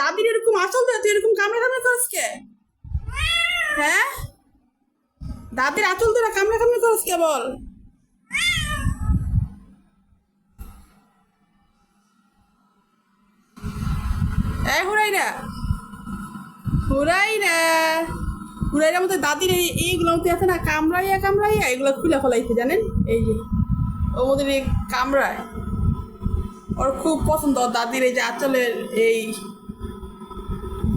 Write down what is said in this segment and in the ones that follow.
দাদির এরকম আসল তো তুই এরকম কামড়া কামড়া করস কে? হ্যাঁ? দাদির আচল তোরা কামড়া কামড়া করস কে বল? এই হুরাইরা হুরাইরা হুরাইরার মধ্যে দাদির এই এইগুলোর মধ্যে আছে না, কামড়াইয়া কামড়াইয়া এগুলো খুলে ফলাইছে, জানেন? এই যে, ওর মধ্যে এই কামড়ায়। ওর খুব পছন্দ দাদির এই যে আঁচলের এই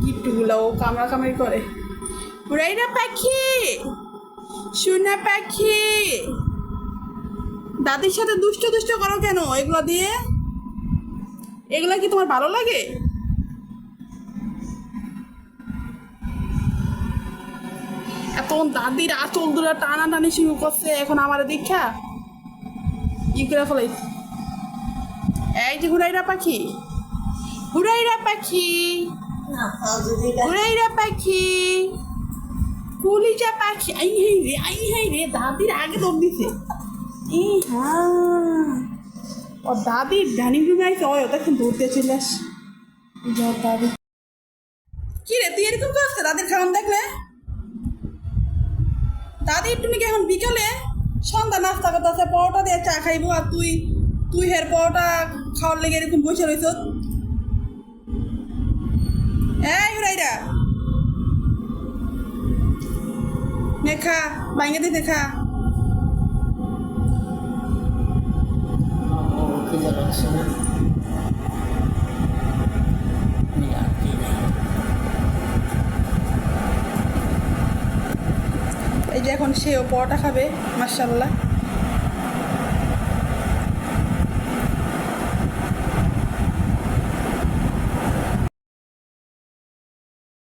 গিফটগুলো ও কামড়া কামড়ি করে। হুরাইরা পাখি! সোনা পাখি! দাদির সাথে দুষ্ট দুষ্ট করো কেন এগুলো দিয়ে? এগুলো কি তোমার ভালো লাগে? এখন দাদির আঁচল দুটা টানা টানি শুরু করছে, এখন আমার দীক্ষা ই করে এই যে হুরাইরা পাখি। হুরাইরা পাখি! হুরাইরা পাখি। কুলিজা পাখি। আই হাই রে, আই হাই রে, দাদির আগে দম দিছে। ই হ্যাঁ ও দাদির ডাইনিং রুমে আইছে ওই ওটা কিন্তু দৌড়তে চলে আস। দাদি। কি রে, তুই এরকম করছ দাদির খাওয়ান দেখলে? দাদি একটু নাকি এখন বিকালে সন্ধ্যা নাস্তা করতেছে, পরোটা দিয়ে চা খাইবো, আর তুই তুই হের পরোটা খাওয়ার লেগে এরকম বসে রইছ? এই হুরাইরা নে খা বাইঙ্গে খা এই যে এখন সেও পরোটা খাবে মার্শাল্লাহ